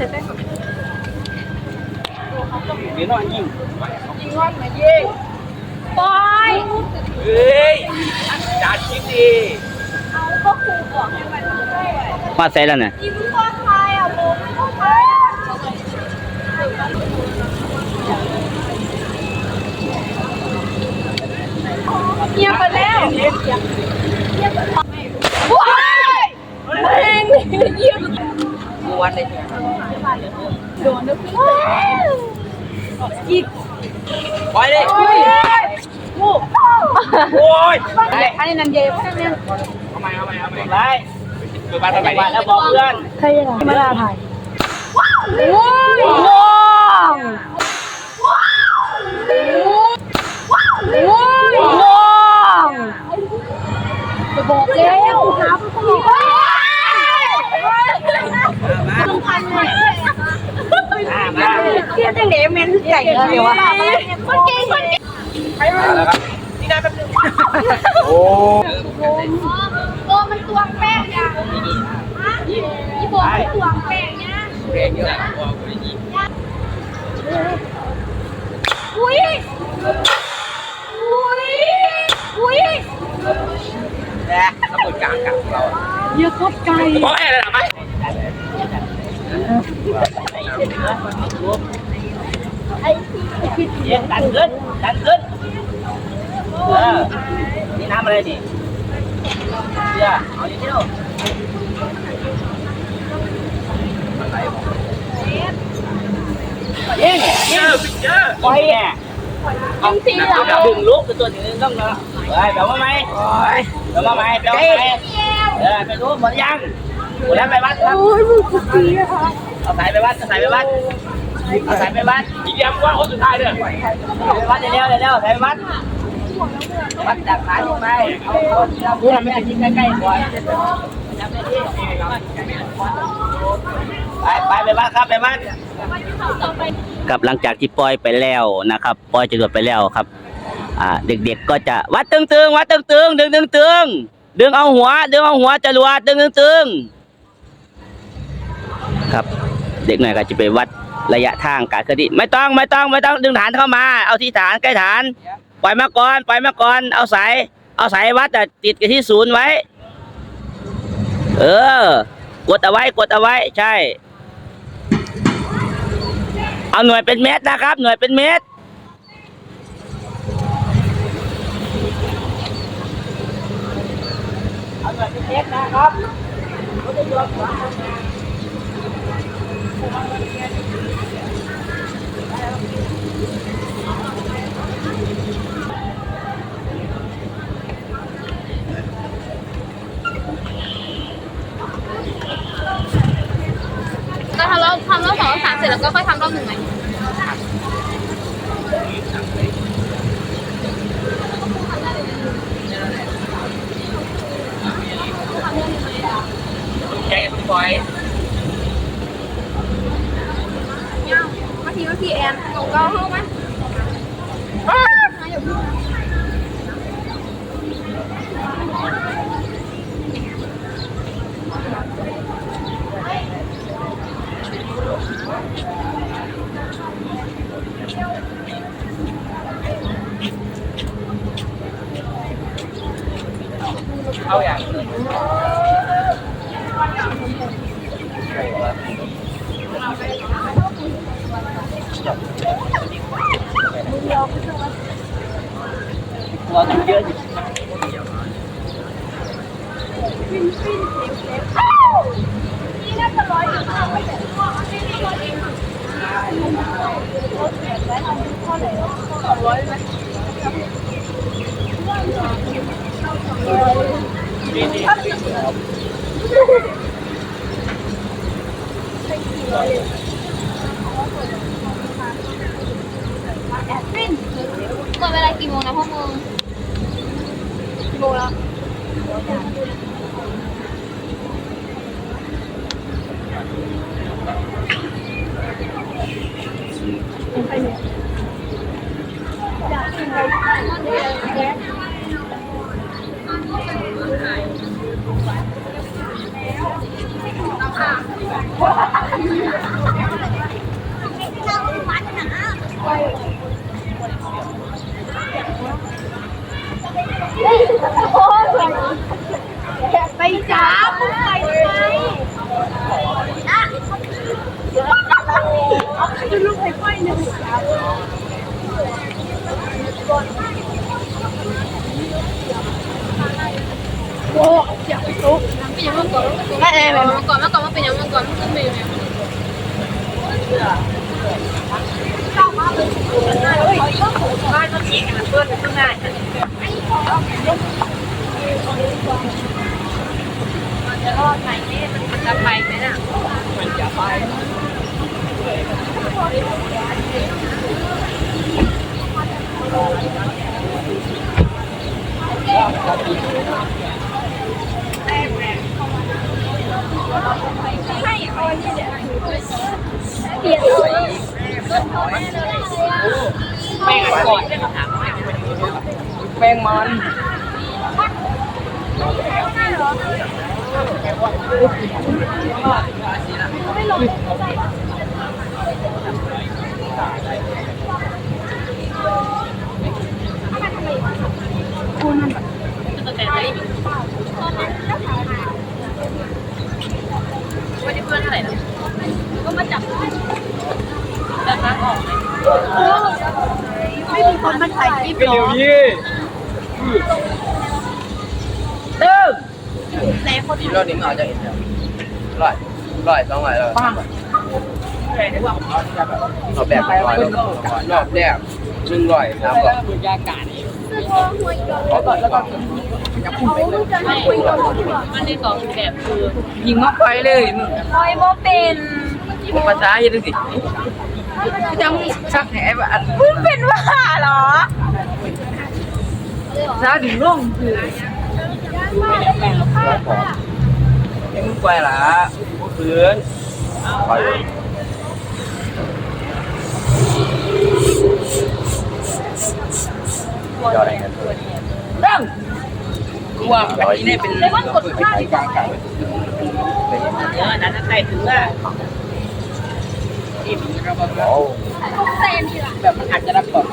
สร็จได้เดี๋ยวนองยิงยิงงอนมายิงปอยเฮ้ยจัดคลิปดีเอาก็ครูบอกให้มันด้วยมาใส่แล้วเนี่ยยิงพ่อไทยอะโมไม่พ่อไทยเงียบไปแล้วเงียบไปว้ายแม่งเงียบ กูวันเลยโดนด้วยพี่ยิงปล่อยเลยโอ้ยงูโอ้ยอันนี้นันเย็บอันนี้ทำไมทำไมทำไมไรคือมาทำไมแล้วบอกเพื่อนใครยังไงมาลาถ่ายว้าวว้าวว้าวว้าวจะบอกแล้วครับสำคัญเลย มามา เทียบจังเดมเมนใหญ่ เลยเดี๋ยววะคนเก่งคนเก่งแล้วครับนี่ได้แป๊บนึงโอ้โบมันตวงแป้งยังฮะอีโบมันตวงแป้งยังเรียนเยอะบอกกูได้ยินอุ้ยอุ้ยอุ้ยแล้วตำรวจกลางกับเราเยอะครบไก่บอกให้เลยหรอไหม เย็นดันขึ้นดันขึ้นเออนี่น้ำอะไรดิเชื่อเอาอย่างนี้ดูยิงยิงปล่อยแกเอาดึงลูกตัวนึงต้องเนาะเฮ้ยแบบว่าไหมแบบว่าไหมแบบว่าไหมเออไปรู้หมดยังหมดแล้วไปวัดครับโอ้ยมึงคุกกี้อะค่ะเอาสายไปวัดเอาสายไปวัด เอาสายไปวัดอีกเดียวว่าคนสุดท้ายเด้อไปวัดเร็วเร็วเร็วสายไปวัดวัดจากขาลงไปเอาคนที่ทำไม่ได้ยิงใกล้ๆก่อนไปไปไปวัดครับไปวัดกับหลังจากที่ปล่อยไปแล้วนะครับ ปล่อยจรวดไปแล้วครับ อ่า เด็กๆก็จะวัดตึงๆวัดตึงๆดึงตึงดึงเอาหัว ดึงเอาหัวจรวดดึงตึงๆครับ เด็กหน่อยก็จะไปวัด ระยะทางการเคลื่อนที่ไม่ต้องไม่ต้องไม่ต้องดึงฐานเข้ามา เอาที่ฐานใกล้ฐาน ปล่อยมาก่อนปล่อยมาก่อนเอาสายเอาสายวัดอะติดกับที่ศูนย์ไว้ เออ กดเอาไว้กดเอาไว้ใช่ เอาหน่วยเป็นเมตรนะครับ หน่วยเป็นเมตรเอาหน่อยเป็นเล็กนะครับก็ทำ รอบทำรอบสองรอบสามเสร็จแล้วก็ค่อยทำรอบหนึ่งไหม แกงปล่อย เมื่อกี้ว่าพี่แอนหนูก็เข้าไหม เอาอย่างเราต้องเยอะอยู่นี่น่าจะร้อยอยู่ข้างไม่แต่พ่อไม่ได้ร้อยเองรถแปดร้อยทำข้อไหนสองร้อยไหมดีดีฟินเปิดเวลากี่โมงนะพวกมึงกี่โมงแล้ว ลูกไอ้ไฟหนึ่งโอ้เจ็บตุ๊กเป็นยังไงก่อนไม่เออมาก่อนมาก่อนมาเป็นยังไงก่อนขึ้นไปอยู่เนี่ย บ้านก็ฉีกกันเพื่อนข้างหน้า จะรอดไหมเนี่ยมันจะไปไหมน่ะ เปลี่ยนเลย แป้งก่อนแป้งมันตั้งแต่ไหนวันนี้เพื่อนเท่าไหร่นะก็มาจับแต่ทางออกเลย ไม่มีคนมาถ่ายคลิปก็หรเร็วอยี่ตึ้งทีมเราหนิงอาจจะเห็นแล้วร้อยร้อยสองร้อยแล้วปังแค่นี้ว่าผมเอาจะแบบรอบแรกร้อยแล้วรอบแรกหนึ่งร้อยสามร้อยบรรยากาศนี่แล้วก็แล้วก็จะพุ่งไปเลยไม่มันได้สองแบบคือยิงมาไปเลยมึงลอยโมเป็น ภาษาเฮ็ดจัง ซี่จังชักแหบอันมึงเป็นว่าเหรอซาถึงล่องคือให้มึงไปล่ะบ่คืนไปยอดอะไรเงี้ยตั้งกูว่าแบบนี้เนี่ยเป็นเลยว่ากดค่าดีกว่าเออนั้นใส่ถึงอะโอ้เต้นทีละ แบบมันอาจจะรับก่อน